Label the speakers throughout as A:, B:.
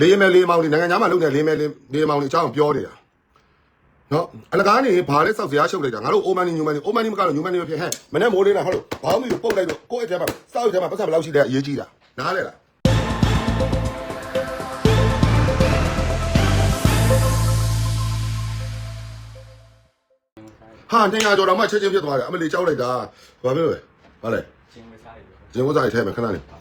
A: လေးမဲလေးမောင်လေးနိုင်ငံသားမှာလုပ်နေလေးမဲလေးလေးမောင်လေးအကြောင်းပြောနေတာနော်အလကားနေဘာလဲစောက်စရာရှုပ်လိုက်တာငါတို့အိုမန်နီညူမန်နီအိုမန်နီမကတော့ညူမန်နီပဲဖြစ်ဟဲ့မနေ့မိုးလေးလားဟုတ်လို့ဘောင်းမီကိုပုတ်လိုက်တော့ကိုယ့်အထဲမှာစောက်အထဲမှာပတ်စံဘယ်လောက်ရှိတဲ့အရေးကြီးတာနားလဲလားဟာတင်ရကြော်တော့မှချက်ချင်းဖြစ်သွားတယ်အမလီကြောက်လိုက်တာဘာဖြစ်လို့လဲဟာလဲ
B: ချင်းဝစားရည်
A: ဂျင်ဝစားရထဲမှာခဏလေး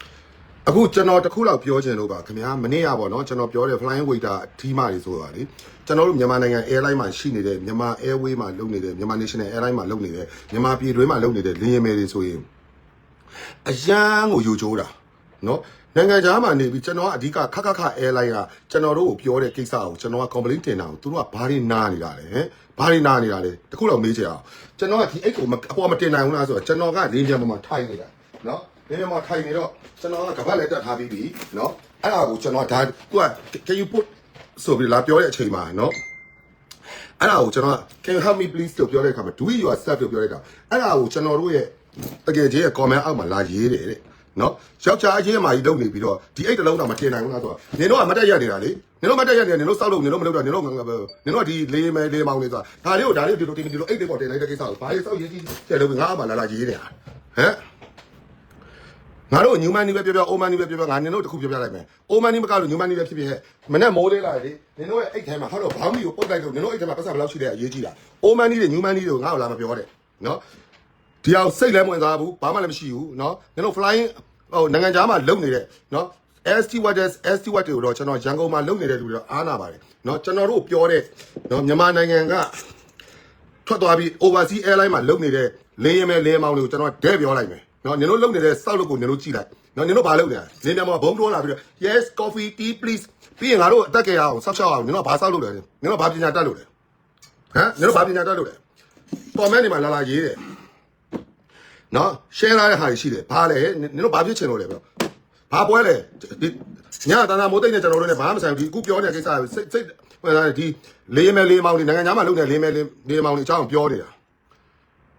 A: အခုကျွန်တော်တစ်ခုလောက်ပြောချင်လို့ပါခင်ဗျာမနေ့ကပေါ့နော်ကျွန်တော်ပြောတဲ့ flying waiter အထီးမတွေဆိုတာလေကျွန်တော်တို့မြန်မာနိုင်ငံ airline မှာရှိနေတဲ့မြန်မာ airway မှာလုပ်နေတဲ့မြန်မာ national airline မှာလုပ်နေတဲ့မြန်မာပြည်တွင်းမှာလုပ်နေတဲ့လင်းရဲမယ်တွေဆိုရင်အရန်ကိုယူချိုးတာနော်နိုင်ငံခြားမှာနေပြီးကျွန်တော်ကအဓိကခက်ခက်ခ airline ကကျွန်တော်တို့ကိုပြောတဲ့ကိစ္စကိုကျွန်တော်က complaint တင်တာကိုသူတို့ကဘာတွေနားနေတာလဲဟမ်ဘာတွေနားနေတာလဲတခုတော့မေးချင်အောင်ကျွန်တော်ကဒီအိတ်ကိုမအပေါ်မတင်နိုင်ဘူးလားဆိုတော့ကျွန်တော်ကလင်းပြန်ပေါ်မှာထိုင်နေတာနော် လင်းပြန်ပေါ်ထိုင်နေတော့ကျွန်တော်ကကပတ်လက်တက်ထားပြီးပြီနော်အဲ့ဒါကိုကျွန်တော်ဒါသူက can you put ဆိုပြီးလာပြောတဲ့အချိန်မှာနော်အဲ့ဒါကိုကျွန်တော်က can you help me please လို့ပြောတဲ့အခါမှာ do it yourself လို့ပြောလိုက်တာအဲ့ဒါကိုကျွန်တော်တို့ရဲ့တကယ်ကြီးရဲ့ comment အောက်မှာလာရေးတယ်တဲ့နော်ယောက်ျားအချင်းအမကြီးလုပ်နေပြီးတော့ဒီအိတ်တစ်လုံးတော့မတင်နိုင်ဘူးလားဆိုတော့နင်တို့ကမတက်ရက်နေတာလေနင်တို့မတက်ရက်နေနင်တို့စောက်လို့နင်တို့မလုပ်တော့နင်တို့နင်တို့ကဒီလေးမဲလေးမောင်းလေးဆိုတာဒါလေးကိုဒါလေးဒီလိုတင်ဒီလိုအိတ်တွေပေါ်တင်လိုက်တဲ့ကိစ္စကိုဘာလေးစောက်ရေးကြီးတဲ့လို့ငါ့အမလာလာရေးနေတာဟမ် ငါတို့ညူမန်နီပဲပြောပြောအိုမန်နီပဲပြောပြောငါနင်တို့တခုပြောပြလိုက်မယ်အိုမန်နီမကလို့ညူမန်နီပဲဖြစ်ဖြစ်ဟဲ့မနဲ့မိုးလေးလာလေနင်တို့ရဲ့အိတ်ထဲမှာဟောတော့ဘောင်းမီကိုပုတ်လိုက်လို့နင်တို့အိတ်ထဲမှာပတ်စံဘယ်လောက်ရှိတဲ့အရေးကြီးတာအိုမန်နီတွေညူမန်နီတွေကိုငါ့ကိုလာမပြောတဲ့နော်ဒီအောင်စိတ်လည်းမဝင်စားဘူးဘာမှလည်းမရှိဘူးနော်နင်တို့ flying ဟိုနိုင်ငံခြားမှာလုံနေတဲ့နော် ST Waters ST Watt တွေကိုတော့ကျွန်တော်ရန်ကုန်မှာလုံနေတဲ့လူတွေတော့အားနာပါတယ်နော်ကျွန်တော်တို့ပြောတဲ့နော်မြန်မာနိုင်ငံကထွက်သွားပြီး overseas airline မှာလုံနေတဲ့လေရင်မဲ့လေမောင်းတွေကိုကျွန်တော်ဒဲပြောလိုက်မယ်။ နော်နင်တို့လုံနေတဲ့စောက်လုပ်ကိုနင်တို့ကြည့်လိုက်။နော်နင်တို့ဘာလုပ်နေလဲ။လေမြန်မှာဘုံတွန်းလာပြီးတော့ yes coffee tea please ပြီးရင်ငါတို့အသက်ကြရအောင်ဆောက်ရှောက်အောင်နင်တို့ဘာဆောက်လုပ်လဲ။နင်တို့ဘာပညာတတ်လို့လဲ။ဟမ်နင်တို့ဘာပညာတတ်လို့လဲ။ comment တွေမှာလာလာရေးတယ်။နော် share လာတဲ့ဟာတွေရှိတယ်။ဘာလဲနင်တို့ဘာဖြစ်ချင်လို့လဲပြော။ဘာပွဲလဲဒီညတာနာမိုးသိမ့်နေကျွန်တော်တို့လည်းဘာမှမဆိုင်ဘူးဒီအခုပြောနေတဲ့ကိစ္စစိတ်စိတ်ဟိုဒီလေးမဲလေးမောင်းလေးနိုင်ငံသားမှာလုပ်နေလေးမဲလေးလေးမောင်းလေးအကြောင်းပြောနေတာ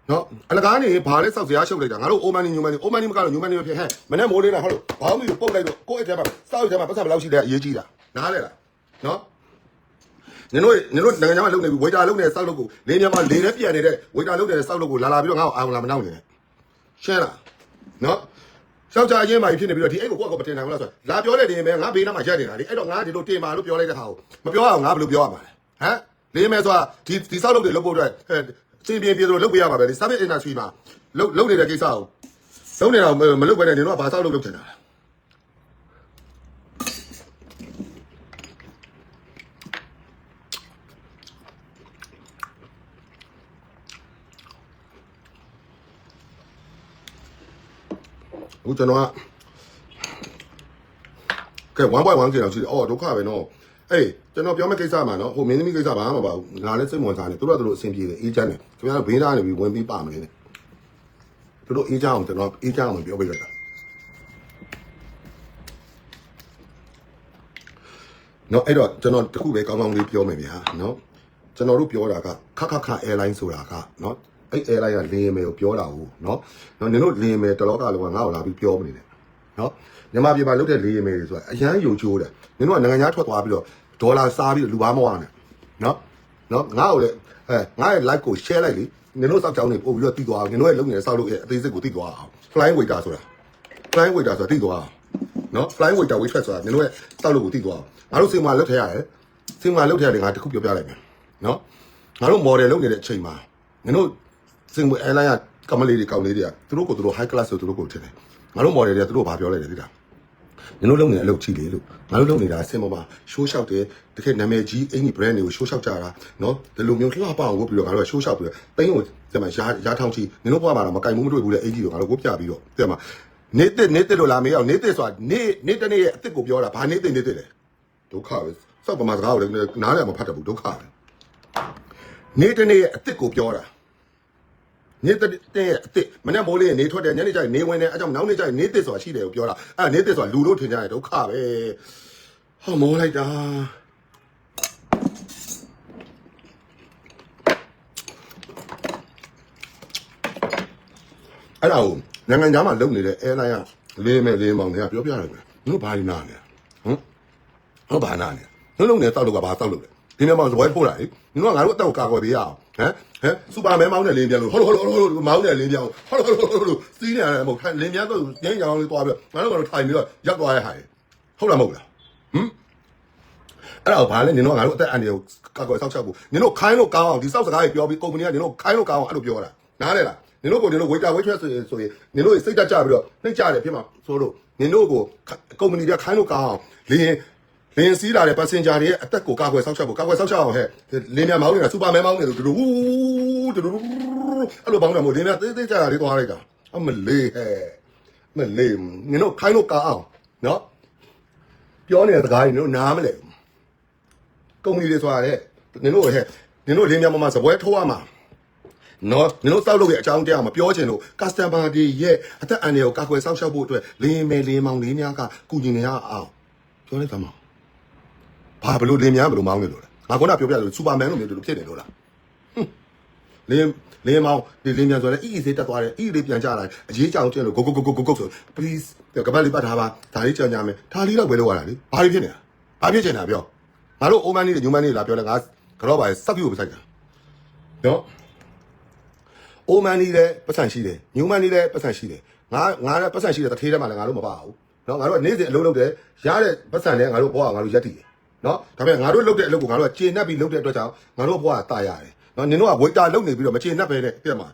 A: နော်အလကားနေဘာလဲစောက်စရာရှုပ်လိုက်တာငါတို့အိုမန်နီညူမန်နီအိုမန်နီမကတော့ညူမန်နီပဲဖြစ်ဟဲ့မနေ့မိုးလေးလားဟုတ်လို့ဘောင်းမီကိုပုတ်လိုက်တော့ကိုယ့်အထဲမှာစောက်အထဲမှာပတ်စံဘယ်လောက်ရှိတဲ့အရေးကြီးတာနားလဲလားနော်နင်တို့နင်တို့နိုင်ငံသားမှာလုပ်နေပြီဝေတာလုပ်နေတဲ့စောက်လုပ်ကိုလေးမြန်မာလေးနဲ့ပြန်နေတဲ့ဝေတာလုပ်နေတဲ့စောက်လုပ်ကိုလာလာပြီးတော့ငါ့ကိုအာရုံလာမနှောက်နေနဲ့ရှင်းလားနော်ယောက်ျားချင်းမာကြီးဖြစ်နေပြီးတော့ဒီအိတ်ကိုကိုယ့်ကိုမတင်နိုင်ဘူးလားဆိုတော့လာပြောတဲ့တင်ပဲငါဘေးနားမှာရက်နေတာလေအဲ့တော့ငါဒီလိုတင်ပါလို့ပြောလိုက်တဲ့ခါကိုမပြောအောင်ငါဘယ်လိုပြောရမှာလဲဟမ်လေးမဲဆိုတာဒီဒီဆောက်လုပ်တွေလုပ်ဖို့အတွက် အဲစင်ပြင်းပြေလို့လုပ်ပေးရမှာပဲလေ service industry မှာလုပ်လုပ်နေတဲ့ကိစ္စကိုလုပ်နေတာမလုပ်ဘဲနဲ့နင်တို့ကဘာဆောက်လုပ်လုပ်ချင်တာလဲအခုကျွန်တော်ကကဲ1.1 k လောက်ရှိတယ်အော်ဒုက္ခပဲနော် အေးကျွန်တော်ပြောမယ့်ကိစ္စမှာနော်ဟိုမင်းသမီးကိစ္စဘာမှမပါဘူးငါလည်းစိတ်ဝင်စားနေသူတို့ကသူတို့အဆင်ပြေတယ်အေးချမ်းတယ်ခင်ဗျားတို့ဘေးသားနေပြီးဝင်ပြီးပါမနေနဲ့သူတို့အေးချမ်းအောင်ကျွန်တော်အေးချမ်းအောင်ပြောပေးလိုက်တာနော်အဲ့တော့ကျွန်တော်တခုပဲကောင်းကောင်းလေးပြောမယ်ဗျာနော်ကျွန်တော်တို့ပြောတာကခခခ airline ဆိုတာကနော်အဲ့ airline ကလင်းမယ်ကိုပြောတာဟုတ်နော်နော်နင်တို့လင်းမယ်တလောကလုံးကငါ့ကိုလာပြီးပြောမနေနဲ့ နော်မြန်မာပြည်မှာလုပ်တဲ့လင်းမယ်တွေဆိုတာအရန်ယုံချိုးတယ်နင်တို့ကနိုင်ငံသားထွက်သွားပြီးတော့ဒေါ်လာစားပြီးတော့လူဘာမဝနဲ့နော်နော်ငါ့ကိုလည်းအဲငါ့ရဲ့ like ကို share လိုက်လေနင်တို့စောက်ကြောင်းတွေပို့ပြီးတော့တည်သွားအောင်နင်တို့ရဲ့လုပ်နေတဲ့စောက်လုပ်ရဲ့အသေးစိတ်ကိုတည်သွားအောင် flying waiter ဆိုတာ flying waiter ဆိုတာတည်သွားအောင်နော် flying waiter waitress ဆိုတာနင်တို့ရဲ့စောက်လုပ်ကိုတည်သွားအောင်ငါတို့စင်မာလုပ်ထည့်ရတယ်စင်မာလုပ်ထည့်ရတယ်ငါတခုပြောပြလိုက်မယ်နော်ငါတို့ model လုပ်နေတဲ့အချိန်မှာနင်တို့စင်မာ airline ကကမလေးတွေကောင်းလေးတွေကသူတို့ကိုသူတို့ high class ဆိုသူတို့ကိုထင်တယ် ငါတို့ model တွေကသူတို့ဘာပြောလိုက်လဲသိလားနင်တို့လုပ်နေတဲ့အလုပ်ကြီးလေလို့ငါတို့လုပ်နေတာအစင်ပေါ်မှာရှိုးလျှောက်တယ်တကယ်နာမည်ကြီးအင်ကြီး brand တွေကိုရှိုးလျှောက်ကြတာနော်ဒီလိုမျိုးလှပအောင်ဝတ်ပြီးတော့ငါတို့ကရှိုးလျှောက်ပြီးတော့တင်းကိုဒီမှာရာရာထောင်ချီနင်တို့ဘွားမှာတော့မကင်မှုမတွေ့ဘူးလေအင်ကြီးကိုငါတို့ဝတ်ပြပြီးတော့တဲ့မှာနေတစ်နေတစ်လို့လာမေးအောင်နေတစ်ဆိုတာနေနေတနေ့ရဲ့အစ်စ်ကိုပြောတာဘာနေတစ်နေတစ်လဲဒုက္ခပဲစောက်ပမာစကားကိုလည်းနားလည်းမဖတ်တတ်ဘူးဒုက္ခပဲနေတနေ့ရဲ့အစ်စ်ကိုပြောတာ နေတဲ့တဲ့အစ်စ်မနေ့မိုးလေးနေထွက်တယ်ညနေကျရင်နေဝင်တယ်အဲကြောင့်နောက်နေ့ကျရင်နေတစ်ဆိုတာရှိတယ်ကိုပြောတာအဲနေတစ်ဆိုတာလူလို့ထင်ကြတယ်ဒုက္ခပဲဟောမောလိုက်တာအဲ့ဒါကိုနိုင်ငံသားမှာလုပ်နေတဲ့ airline ကလေးမဲ့လေးမောင်တွေကပြောပြရတယ်ပဲတို့ဘာဒီနာလဲဟမ်ဟုတ်ဘာနာလဲလုံးလုံးနဲ့တောက်လို့ကဘာတောက်လို့လဲဒီနေ့မှဇပွဲထိုးတာလေနင်တို့ကငါတို့အတက်ကိုကာကွယ်ပေးရအောင် ဟမ်ဟမ်စူပါမန်မောင်းတဲ့လင်းပြန်လို့ဟောလို့ဟောလို့ဟောလို့မောင်းတဲ့လင်းပြန်ဟောလို့ဟောလို့ဟောလို့စီးနေရတယ်မဟုတ်လင်းပြန်တော့ကျင်းကြောင်လေးသွားပြီးငါတို့ကတော့ထိုင်ပြီးတော့ရောက်သွားတဲ့ဟာဟုတ်လားမဟုတ်လားဟမ်အဲ့တော့ဘာလဲနင်တို့ကငါတို့အသက်အန္တရာယ်ကိုကာကွယ်ဆောက်ရှောက်ဖို့နင်တို့ခိုင်းလို့ကောင်းအောင်ဒီစောက်စကားကြီးပြောပြီးကုမ္ပဏီကနင်တို့ခိုင်းလို့ကောင်းအောင်အဲ့လိုပြောတာနားလဲလားနင်တို့ကိုနင်တို့ဝေတာဝေချွဲဆိုရင်ဆိုရင်နင်တို့စိတ်တက်ကြပြီးတော့နှိမ့်ကြတယ်ဖြစ်မှာဆိုလို့နင်တို့ကိုကုမ္ပဏီကခိုင်းလို့ကောင်းအောင်လင်း လင်းစီးလာတဲ့ passenger တွေရဲ့အသက်ကိုကာကွယ်ဆောက်ရှောက်ဖို့ကာကွယ်ဆောက်ရှောက်အောင်ဟဲ့လင်းများမောင်းနေတာစူပါမန်မောင်းနေလို့တူတူတူတူအဲ့လိုပေါင်းတယ်မို့လင်းများသေးသေးကြတာလေးသွားလိုက်တာအမလေးဟဲ့မလေးနင်တို့ခိုင်းလို့ကောင်းအောင်နော်ပြောနေတဲ့စကားတွေနင်တို့နားမလဲဘူးကုမ္ပဏီတွေဆိုတာတဲ့နင်တို့ဟဲ့နင်တို့လင်းများမမစပွဲထိုးရမှာနော်နင်တို့စောက်လို့ရဲ့အကြောင်းတရားမပြောချင်လို့ customer တွေရဲ့အသက်အန္တရာယ်ကိုကာကွယ်စောင့်ရှောက်ဖို့အတွက်လင်းမယ်လင်းမောင်လင်းများကကုညီနေရအောင်ပြောလိုက်သမော ဘာဘလို့လင်မြန်းဘလို့မောင်းနေလို့လဲငါခုနပြောပြလို့စူပါမန်လို့မျိုးတို့ဖြစ်နေလို့လားလင်းလင်းမောင်းဒီလင်းမြန်ဆိုတော့အီအီစေးတက်သွားတယ်အီအီလေးပြန်ကြလာအရေးကြောင်တင်လို့ဂုတ်ဂုတ်ဂုတ်ဂုတ်ဂုတ်ဆို please ကပတ်လေးပတ်ထားပါဒါလေးကြောင်ကြမယ်ဒါလေးတော့ပဲလောက်ရတာလေဘာဖြစ်နေတာဘာဖြစ်နေတာပြောငါတို့အိုမန်နေညူမန်နေလာပြောလဲငါကတော့ပါဆက်ပြုတ်ပဆိုင်တာနော်အိုမန်နေလည်းပတ်ဆိုင်ရှိတယ်ညူမန်နေလည်းပတ်ဆိုင်ရှိတယ်ငါငါလည်းပတ်ဆိုင်ရှိတယ်တထေးထဲမှာလည်းငါတို့မပါဘူးနော်ငါတို့ကနေ့စဉ်အလုပ်လုပ်တယ်ရတဲ့ပတ်ဆိုင်နဲ့ငါတို့ဘောကငါတို့ရက်တည်တယ် နော်ဒါပေမဲ့ငါတို့လုပ်တဲ့အလုပ်ကိုငါတို့ကကျေနပ်ပြီးလုပ်တဲ့အတွက်ကြောင့်ငါတို့ဘဝကတာရတယ်နော်နင်တို့ကဝိတ်တာလုပ်နေပြီးတော့မကျေနပ်ပဲနဲ့ပြက်မှာ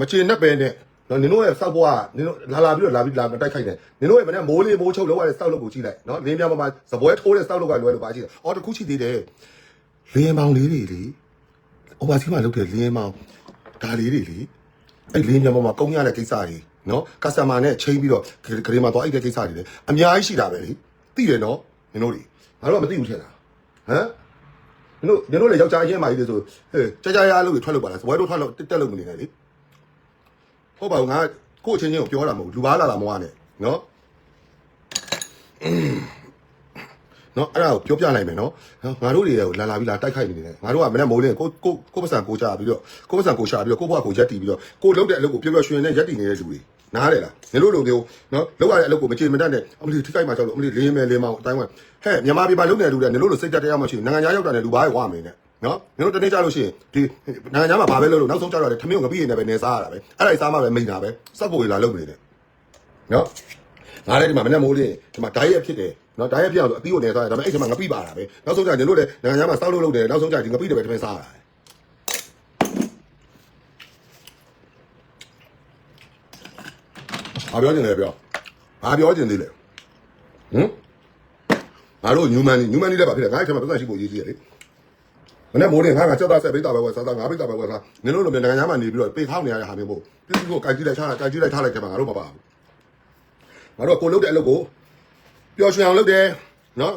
A: မကျေနပ်ပဲနဲ့နော်နင်တို့ရဲ့စောက်ဘဝကနင်တို့လာလာပြီးတော့လာပြီးလာမတိုက်ခိုက်နဲ့နင်တို့ရဲ့မနေ့မိုးလေးမိုးချုပ်လောက်ရတဲ့စောက်လုပ်ကိုကြည့်လိုက်နော်လင်းပြမမှာစပွဲထိုးတဲ့စောက်လုပ်ကလွယ်လို့ပါကြည့်တယ်အော်တခုရှိသေးတယ်လင်းမောင်လေးတွေလေအော်ပါစီမှာလုပ်တဲ့လင်းမောင်ဒါလေးတွေလေအဲ့လင်းပြမမှာကုန်းရတဲ့ကိစ္စတွေနော်ကစတမာနဲ့ချိန်ပြီးတော့ဂရေမှာတော့အဲ့တဲ့ကိစ္စတွေလေအများကြီးရှိတာပဲလေသိတယ်နော်နင်တို့တွေ ငါတို့ကမသိဘူးထင်တာဟမ်မင်းတို့မင်းတို့လည်းယောက်ျားအရင်မှကြီးလေဆိုဟဲ့ကြာကြာရလို့ထွက်လို့ပါလားဝဲတို့ထွက်လို့တက်တက်လို့မနေနဲ့လေဟုတ်ပါဘူးငါကို့အချင်းချင်းကိုပြောတာမဟုတ်လူပါလာတာမဟုတ်နဲ့နော်နော်အဲ့ဒါကိုပြောပြလိုက်မယ်နော်ငါတို့တွေကိုလာလာပြီးလာတိုက်ခိုက်နေတယ်ငါတို့ကမနေ့မိုးလင်းကိုကိုကိုပစံကိုချပြီးတော့ကိုပစံကိုရှာပြီးတော့ကိုဘွားကိုရက်တီပြီးတော့ကိုလုတ်တဲ့အလုပ်ကိုပျော်ပျော်ရွှင်ရွှင်နဲ့ရက်တီနေတဲ့လူတွေ နားလေလားနေလို့လို့မျိုးနော်လောက်ရတဲ့အလုပ်ကိုမချေမတတ်နဲ့အမလီထိခိုက်မှကြောက်လို့အမလီလင်းမဲလင်းမအောင်အတိုင်းဝဲဟဲ့မြန်မာပြည်မှာလုပ်နေတဲ့လူတွေနေလို့လို့စိတ်တက်တရားမှရှိနိုင်ငံခြားရောက်တာနဲ့လူဘားရွာမနေနဲ့နော်မင်းတို့တနေ့ကြလို့ရှိရင်ဒီနိုင်ငံခြားမှာဘာပဲလုပ်လို့နောက်ဆုံးကြတော့လေထမင်းကိုငပိရနေပဲနေစားရတာပဲအဲ့ဒါကြီးစားမှပဲမိန်တာပဲစက်ကိုလာလုပ်နေတယ်နော်ငါလည်းဒီမှာမနေ့မိုးလေးဒီမှာဓာတ်ရက်ဖြစ်တယ်နော်ဓာတ်ရက်ဖြစ်အောင်ဆိုအသီးကိုနေစားရတယ်ဒါပေမဲ့အဲ့ဒီမှာငပိပါတာပဲနောက်ဆုံးကြရင်တို့လည်းနိုင်ငံခြားမှာစောက်လို့လုပ်တယ်နောက်ဆုံးကြဒီငပိတွေပဲထမင်းစားရတာ ဘာပြောနေလဲပြောဘာပြောနေသေးလဲဟမ်ငါတို့ညူမန်ညူမန်လေးလည်းပါဖြစ်တယ်ငါ့ထဲမှာပတ်သက်ရှိဖို့ရေးကြည့်ရလေမနေ့မိုးလေးငါကကြောက်တာဆက်ပိတ်တာပဲဝယ်စားစားငါပိတ်တာပဲဝယ်စားနင်တို့လိုမျိုးနိုင်ငံခြားမှာနေပြီးတော့ပေထောင်းနေရတဲ့ဟာမျိုးပို့ပြည့်စုံကိုကြိုက်ကြည့်လိုက်ချလိုက်ကြိုက်ကြည့်လိုက်ထားလိုက်တယ်မှာငါတို့မပါဘူးငါတို့ကကိုလုတ်တဲ့အလုပ်ကိုပျော်ရွှင်အောင်လုပ်တယ်နော်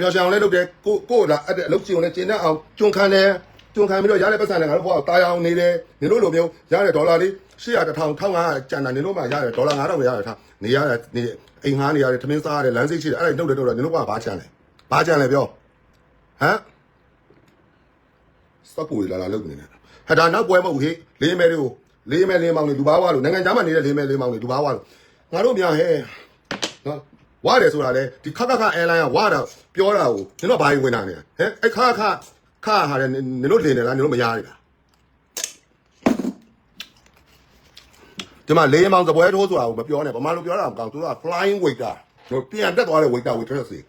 A: ပျော်ရွှင်အောင်လည်းလုပ်တယ်ကိုကိုလာအဲ့တဲ့အလုပ်ကြည့်အောင်လည်းကျင်းတတ်အောင်ကျွန်းခံတယ်ကျွန်းခံပြီးတော့ရတဲ့ပတ်စံနဲ့ငါတို့ဘွားတာယာအောင်နေတယ်နင်တို့လိုမျိုးရတဲ့ဒေါ်လာလေး 800 1000 1500ကျန်တာနင်တို့မှရတယ်ဒေါ်လာ9000ရတယ်ထားနေရတဲ့နေအိမ်ငှားနေရတယ်ထမင်းစားရတယ်လမ်းစိတ်ရှိတယ်အဲ့ဒါလုပ်တယ်လုပ်တယ်နင်တို့ကဘာချမ်းလဲဘာချမ်းလဲပြောဟမ်စပ်ပူလာလာလုပ်နေတယ်ဟဲ့ဒါနောက်ပွဲမဟုတ်ဟေးလေးမဲလေးကိုလေးမဲလေးမောင်လေးလူဘာဝါလို့နိုင်ငံသားမှနေတဲ့လေးမဲလေးမောင်လေးလူဘာဝါလို့ငါတို့များဟဲ့နော်ဝါတယ်ဆိုတာလေဒီခခခအဲလိုင်းကဝါတာပြောတာကိုနင်တို့ဘာရင်ဝင်တာနေဟဲ့အဲ့ခခခဟာတယ်နင်တို့လင်တယ်လားနင်တို့မရရလား ဒီမှာလေးမောင်သပွဲထိုးဆိုတာကိုမပြောနဲ့ဗမာလိုပြောတာမကောင်းသူက flying waiter ဟိုပြန်တက်သွားတဲ့ waiter waitress တွေ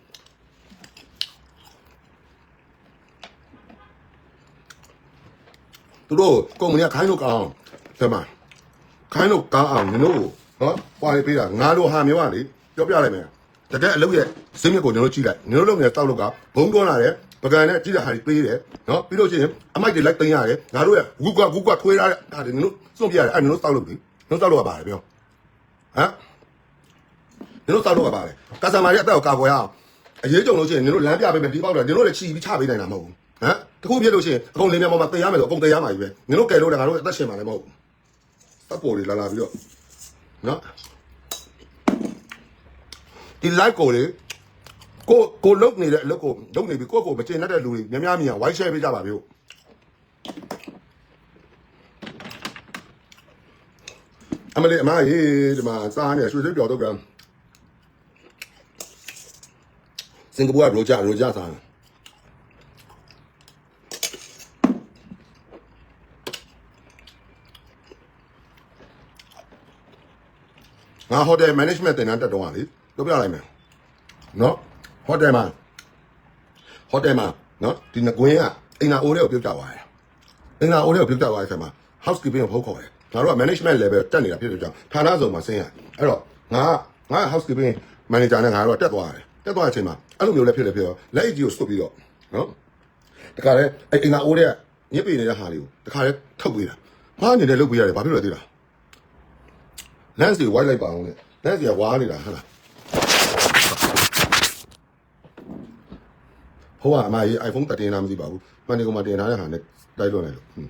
A: သူတို့ကုမ္ပဏီကခိုင်းလို့ကောင်းဒီမှာခိုင်းလို့ကောင်းအောင်နင်တို့နော်ပွားလေးပေးတာငါတို့ဟာမျိုးကလေပြောပြလိုက်မယ်တကယ်အလုပ်ရဲ့ဇင်းမြစ်ကိုနင်တို့ကြည့်လိုက်နင်တို့လုပ်နေတဲ့တောက်လောက်ကဘုံတွန်းလာတယ်ပကံနဲ့ကြည့်တဲ့ဟာတွေပေးတယ်နော်ပြီးလို့ရှိရင်အမိုက်တွေလိုက်သိမ်းရတယ်ငါတို့ရဲ့ဂူကွာဂူကွာထွေးရတဲ့ဒါတွေနင်တို့စွန့်ပြရတယ်အဲ့နင်တို့တောက်လို့လေ နင်တို့တောက်လို့ကပါတယ်ပြောဟမ်နင်တို့တောက်လို့ကပါတယ်ကာဆာမာရဲ့အသက်ကိုကာကွယ်ရအောင်အရေးကြုံလို့ရှိရင်နင်တို့လမ်းပြပေးမယ်ဒီပေါက်တယ်နင်တို့လည်းချီပြီးချပေးနိုင်တာမဟုတ်ဘူးဟမ်တခုဖြစ်လို့ရှိရင်အကုန်လင်းမြန်ပေါ်မှာတင်ရမယ်ဆိုအကုန်တင်ရမှာကြီးပဲနင်တို့ကယ်လို့လည်းငါတို့အသက်ရှင်မှာလည်းမဟုတ်ဘူးတပ်ပေါ်တွေလာလာပြီးတော့နော်ဒီ live ကိုလေကိုကိုလုတ်နေတဲ့အလုပ်ကိုလုတ်နေပြီကိုကိုမကျင်တတ်တဲ့လူတွေများများမြင်အောင် white share ပေးကြပါဗျို့ အမလေးအမရေးဒီမှာစားနေရွှေစိတ်ပြော်တော့ကံစင်ကာပူကရိုဂျာရိုဂျာစားတယ်ငါဟိုတယ် management တင်တန်းတက်တော့ကလေပြောပြလိုက်မယ်နော်ဟိုတယ်မှာဟိုတယ်မှာနော်ဒီငကွင်းကအင်နာအိုးလေးကိုပြုတ်ကြသွားတယ်အင်နာအိုးလေးကိုပြုတ်ကြသွားတဲ့ဆံမှာ housekeeping ကိုဖုတ်ခေါ်တယ် ငါတို့က management level တက်နေတာဖြစ်တဲ့ကြောင့်ဌာနဆောင်မှာဆင်းရတယ်အဲ့တော့ငါငါ housekeeping manager နဲ့ငါတို့ကတက်သွားတယ်တက်သွားတဲ့အချိန်မှာအဲ့လိုမျိုးလည်းဖြစ်တယ်ဖြစ်တော့လက်အိတ်ကြီးကိုစွတ်ပြီးတော့နော်တခါလေအဲ့အင်နာအိုးလေးကညစ်ပေနေတဲ့ဟာလေးကိုတခါလေထုတ်ပေးတာဘာအနေနဲ့လုပ်ပေးရတယ်ဘာဖြစ်လို့လဲသိလား lens တွေ white လိုက်ပါအောင်လေ lens တွေကဝါနေတာဟုတ်လားဟိုကအမကြီး iPhone 13လားမသိပါဘူးမှန်တယ်ကမှတင်ထားတဲ့ဟာနဲ့တိုက်လွန်လိုက်လို့ဟွန်း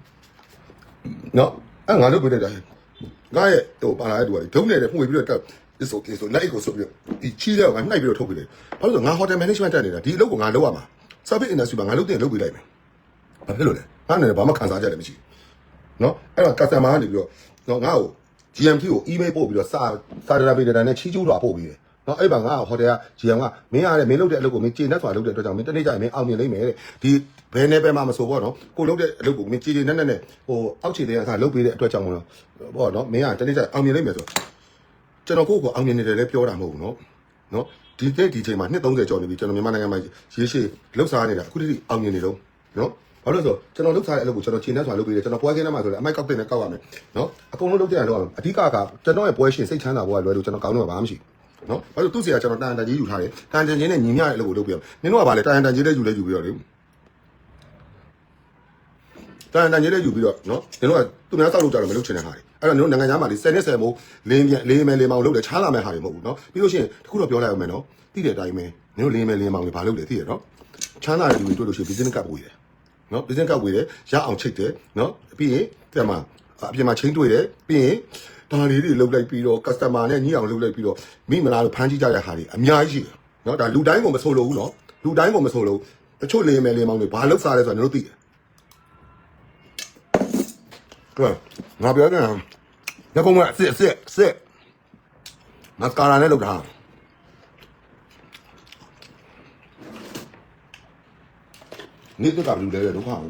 A: နော် အဲ့ငါလုပ်ပေးတဲ့တိုင်းငါရဲ့ဟိုပါလာတဲ့သူကဒုံနေတဲ့မှုပြီးတော့တက် is okay ဆိုလိုက်ကိုဆိုပြီးတော့ဒီချီးတဲ့ကနှိုက်ပြီးတော့ထုတ်ပေးတယ်ဘာလို့လဲငါ hotel management တက်နေတာဒီအလုပ်ကိုငါလုပ်ရမှာ service industry မှာငါလုပ်တဲ့လုပ်ပေးလိုက်မယ်ဘာဖြစ်လို့လဲငါနဲ့ဘာမှခံစားကြတယ်မရှိဘူးနော်အဲ့တော့ customer ကနေပြီးတော့နော်ငါ့ကို GMT ကို email ပို့ပြီးတော့စာစာဒရာပေးတဲ့တန်းနဲ့ချီးကျူးတော်ပို့ပြီးတယ် နော်အဲ့ဘာငါဟိုတယ်က GM ကမင်းရတဲ့မင်းလုပ်တဲ့အလုပ်ကိုမင်းကျေနပ်စွာလုပ်တဲ့အတွက်ကြောင့်မင်းတနေ့ကျရင်မင်းအောင်မြင်လိမ့်မယ်တဲ့ဒီဘယ်နဲ့ပဲမှမဆိုပေါ့နော်ကိုလုပ်တဲ့အလုပ်ကိုမင်းကျေကျေနပ်နပ်နဲ့ဟိုအောက်ခြေတွေကစားလုပ်ပေးတဲ့အတွက်ကြောင့်မလို့ပေါ့နော်မင်းကတနေ့ကျရင်အောင်မြင်လိမ့်မယ်ဆိုကျွန်တော်ကိုယ့်ကိုအောင်မြင်နေတယ်လည်းပြောတာမဟုတ်ဘူးနော်နော်ဒီတဲ့ဒီချိန်မှာနှစ်30ကျော်နေပြီကျွန်တော်မြန်မာနိုင်ငံမှာရေရှည်လှုပ်ရှားနေတာအခုထိအောင်မြင်နေတော့နော်ဘာလို့လဲဆိုတော့ကျွန်တော်လှုပ်ရှားတဲ့အလုပ်ကိုကျွန်တော်ခြေနဲ့စွာလုပ်ပေးတယ်ကျွန်တော်ပွဲကင်းထဲမှာဆိုလည်းအမိုက်ကောက်တင်နဲ့ကောက်ရမယ်နော်အကုန်လုံးလုပ်ကြရတော့အဓိကကကျွန်တော်ရဲ့ပွဲရှင်စိတ်ချမ်းသာဖို့ကလွယ်လို့ကျွန်တော်ကောင်းတော့ဘာမှမရှိဘူး နော်ဘာလို့သူ့စီကကျွန်တော်တန်တန်ကြီးယူထားတယ်တန်တန်ချင်းနဲ့ညီမျှတဲ့အလုပ်ကိုလုပ်ပြရနင်တို့ကဘာလဲတန်တန်ကြီးလေးယူလဲယူပြီးတော့လေတန်တန်ကြီးလေးယူပြီးတော့နော်နင်တို့ကသူများစောက်လို့ကြတော့မလုပ်ချင်တဲ့ဟာတွေအဲ့တော့နင်တို့နိုင်ငံသားမှာလေ10နှစ်10မိုးလင်းပြန်လေးမယ်လေးမောင်လုပ်တယ်ချားလာမဲ့ဟာတွေမဟုတ်ဘူးနော်ပြီးလို့ရှိရင်တခုတော့ပြောလိုက်အောင်မယ်နော်သိတဲ့အတိုင်းပဲနင်တို့လေးမယ်လေးမောင်တွေဘာလုပ်လဲသိရနော်ချမ်းသာတဲ့လူတွေတွေ့လို့ရှိရင် business ကပ်ပို့ရတယ်နော် business ကဝေတယ်ရအောင်ချိတ်တယ်နော်ပြီးရင်ပြန်မှာအပြင်မှာချင်းတွေ့တယ်ပြီးရင် ဒါလေးတွေလုတ်လိုက်ပြီးတော့ customer နဲ့ညှိအောင်လုတ်လိုက်ပြီးတော့မိမလားလို့ဖမ်းကြည့်ကြတဲ့ဟာတွေအများကြီးရှိတယ်နော်ဒါလူတိုင်းကိုမဆိုလို့ဘူးနော်လူတိုင်းကိုမဆိုလို့တချို့လေမယ်လေမောင်တွေဘာလုတ်စားလဲဆိုတော့တို့သိတယ်ကဲငါပြောတယ်ညပုံကအစ်စ်အစ်စ်အစ်မစကာရာနဲ့လုတ်တာနေ့တက်ကဘယ်လိုလဲတဲ့ဒုက္ခအော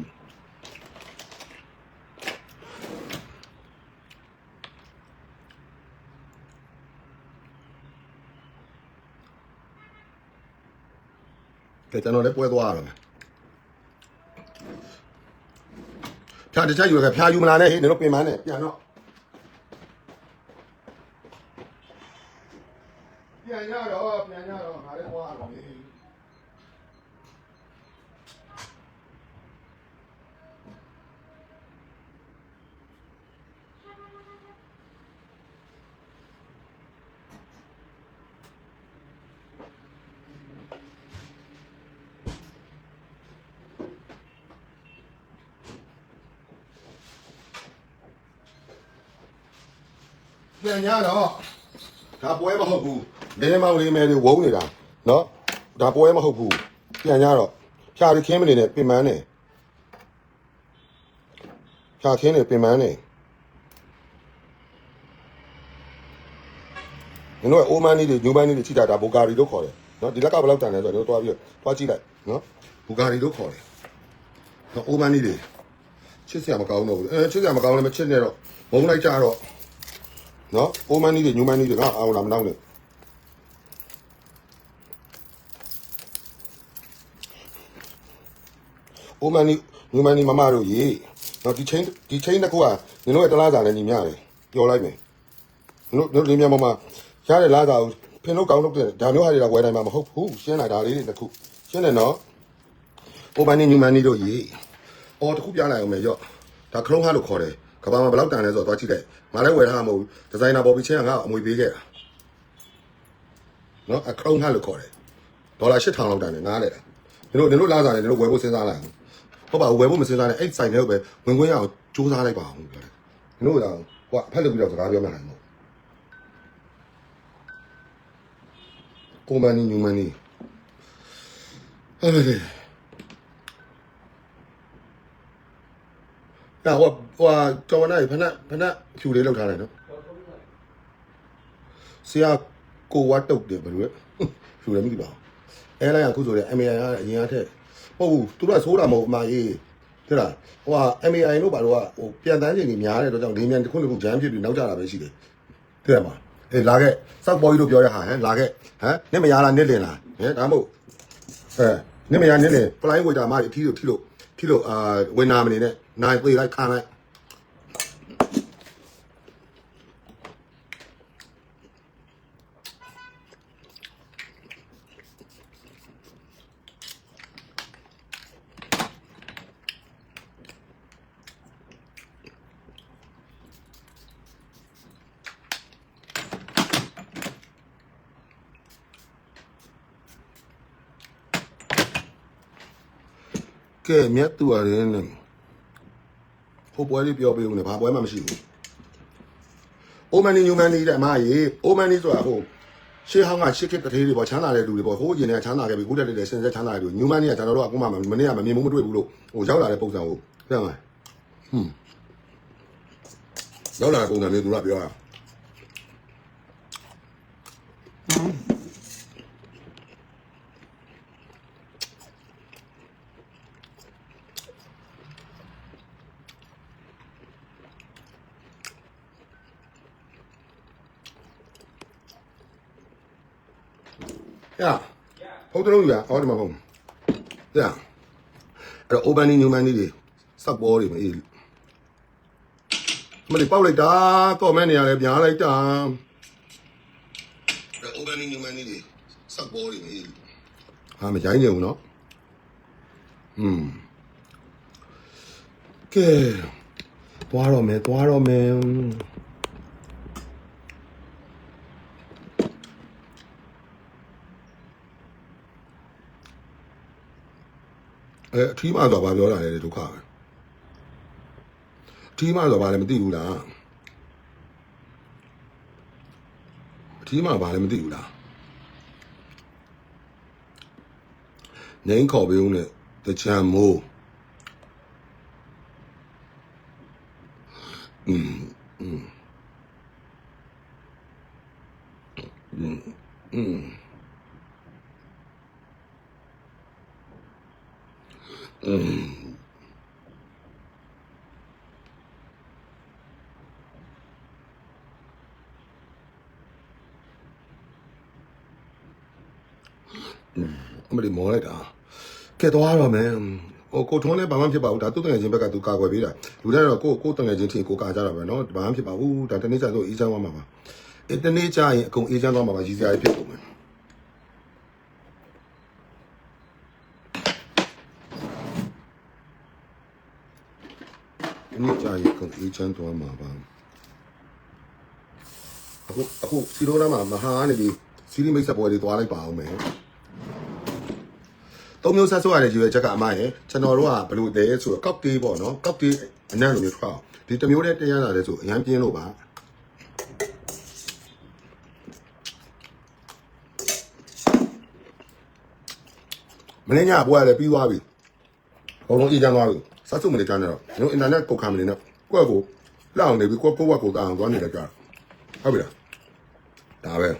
A: ကဲကျွန်တော်လည်းပွဲသွားရမယ်ဖြာတခြားယူရကဖြာယူမလာနဲ့ဟေးနင်တို့ပြင်ပန်းနဲ့ပြန်တော့ပြန်ရတော့ပြန်ရတော့ငါလည်းသွားရတော့လေ ပြန်ရတော့ဒါပွဲမဟုတ်ဘူးလင်းမောင်လေးမဲတွေဝုန်းနေတာနော်ဒါပွဲမဟုတ်ဘူးပြန်ရတော့ဖြာရခင်းမနေနဲ့ပြင်ပန်းနေဖြာခင်းနေပြင်ပန်းနေနင်တို့ကအိုမန်နီတွေညူမန်နီတွေချိတာဒါဘူဂါရီလို့ခေါ်တယ်နော်ဒီလက်ကဘယ်လောက်တန်လဲဆိုတော့တို့တွားပြီးတော့တွားကြည့်လိုက်နော်ဘူဂါရီလို့ခေါ်တယ်နော်အိုမန်နီတွေချစ်စရာမကောင်းတော့ဘူးအဲချစ်စရာမကောင်းလည်းမချစ်နဲ့တော့ဘုံလိုက်ကြတော့ နော်အိုမန်နီတွေညူမန်နီတွေငါအောင်လာမနောက်နဲ့အိုမန်နီညူမန်နီမမတို့ရေနော်ဒီချင်းဒီချင်းတစ်ခုကနင်တို့ရဲ့တလားစာနဲ့ညီမျှတယ်ပြောလိုက်မယ်နင်တို့တို့လင်းမြမမရတဲ့လားစာကိုဖင်လို့ကောင်းလို့တဲ့ဒါမျိုးဟာတွေကဝယ်နိုင်မှာမဟုတ်ဘူးရှင်းလိုက်ဒါလေးတွေတစ်ခုရှင်းတယ်နော်အိုမန်နီညူမန်နီတို့ရေအော်တစ်ခုပြလိုက်အောင်မယ်ရော့ဒါခလုံးဟာလို့ခေါ်တယ် ကဘာမှာဘယ်လောက်တန်လဲဆိုတော့သွားကြည့်လိုက်ငါလည်းဝယ်ထားမှာမဟုတ်ဘူးဒီဇိုင်နာဘော်ဘီချင်းကငါ့ကိုအမွေပေးခဲ့တာနော်အခရုံးထားလို့ခေါ်တယ်ဒေါ်လာ8000လောက်တန်တယ်ငါလည်းတာတို့တို့လာစားတယ်တို့ဝယ်ဖို့စဉ်းစားလိုက်ဟုတ်ပါဘူးဝယ်ဖို့မစဉ်းစားနဲ့အဲ့ဆိုင်ထဲကိုပဲဝင်ခွင့်ရအောင်စူးစမ်းလိုက်ပါအောင်ပြောတယ်တို့ကဟိုအဖက်လုပ်ပြီးတော့စကားပြောမှနိုင်မို့ကိုမန်နီညူမန်နီဟဲ့လေဒါဟို ဟိုတော်နိုင်ဖနက်ဖနက်ဖြူလေးလောက်ထားတယ်နော်ဆရာကိုဝတ်တုတ်တယ်ဘယ်လိုလဲဖြူလည်းမသိပါဘူးအဲလိုင်းကအခုဆိုရင် MAI ကအရင်ကထက်ဟုတ်ဘူးသူတို့ကဆိုးတာမဟုတ်အမကြီးတဲ့လားဟိုက MAI တို့ဘာလို့ကဟိုပြန်တန်းချိန်ကြီးများတဲ့အတွက်ကြောင့်လေးမြန်တစ်ခုတစ်ခုဂျမ်းဖြစ်ပြီးနောက်ကျတာပဲရှိတယ်တဲ့မှာအေးလာခဲ့စောက်ပေါ်ကြီးတို့ပြောရဟာဟမ်လာခဲ့ဟမ်နင့်မရလားနင့်လင်လားဟမ်ဒါမှမဟုတ်အဲနင့်မရနင့်လင်ဖလိုင်းဝေတာမကြီးအထီးတို့ထီလို့ထီလို့အာဝင်နာမနေနဲ့နိုင်သေးလိုက်ခံလိုက် ကဲမြတ်သူရရင်နဲ့ဟိုပွဲလေးပြောပေးဦးနဲ့ဘာပွဲမှမရှိဘူးအိုမန်နီညူမန်နီတဲ့အမကြီးအိုမန်နီဆိုတာဟိုရှေးဟောင်းကရှေးခေတ်တထေးတွေပေါ့ချမ်းသာတဲ့လူတွေပေါ့ဟိုးရင်တွေကချမ်းသာခဲ့ပြီခုတက်တဲ့စင်စက်ချမ်းသာတဲ့လူညူမန်နီကကျွန်တော်တို့ကအခုမှမနေ့ကမမြင်ဘူးမတွေ့ဘူးလို့ဟိုရောက်လာတဲ့ပုံစံကိုသိရမလားဟွန်းရောက်လာတဲ့ပုံစံမျိုးသူကပြောတာ ရာဖုန်းတစ်လုံးယူရအော်ဒီမှာဖုန်းရာအဲ့တော့ open new man တွေစက်ပေါ်တွေမအေးမလေးပေါက်လိုက်တာကော့မန့်နေရလဲပြားလိုက်တာ open new man တွေစက်ပေါ်တွေမအေးဟာမကြိုင်းနေဘူးနော်อืมကဲသွားတော့မယ်သွားတော့မယ် အဲအထီးမဆိုဘာပြောတာလဲဒုက္ခပဲအထီးမဆိုဘာလဲမသိဘူးလားအထီးမဘာလဲမသိဘူးလားငိမ့်ခေါ်ပေးဦးနဲ့တချံမိုး အမလီမောလိုက်တာကဲသွားတော့မယ်ဟိုကိုထုံးလည်းဘာမှဖြစ်ပါဘူးဒါသူ့တငယ်ချင်းဘက်ကသူကာကွယ်ပေးတာလူတွေကတော့ကိုကိုတငယ်ချင်းထင်ကိုကာကြတာပဲเนาะဘာမှဖြစ်ပါဘူးဒါတနေ့ကျတော့အေးချမ်းသွားမှာပါအဲတနေ့ကျရင်အကုန်အေးချမ်းသွားမှာပါရည်စရာကြီးဖြစ်ကုန်မယ်တနေ့ အကုန်အေးချမ်းသွားမှာပါအခုအခုစီရိုနာမှာမဟာနေပြီးစီရီမိတ်ဆက်ပွဲတွေသွားလိုက်ပါအောင်မယ်သုံးမျိုးဆက်ဆိုရတဲ့ရွေးချက်ကအမရဲ့ကျွန်တော်တို့ကဘယ်လိုလဲဆိုတော့ကောက်တေးပေါ့နော်ကောက်တေးအနံ့လိုမျိုးထွက်အောင်ဒီတစ်မျိုးနဲ့တရားလာလဲဆိုအရန်ပြင်းလို့ပါမင်းညဘွားလည်းပြီးသွားပြီဘုံလုံးအေးချမ်းသွားပြီစဆုမနေကြနဲ့တော့ကျွန်တော်အင်တာနက်ကိုခံမနေနဲ့ ကိုယ့်ကိုလောက်နေပြီကိုယ့်ကိုယ့်ဝက်ကိုတောင်းသွားနေတယ်ကြာဟုတ်ပြီလားဒါပဲ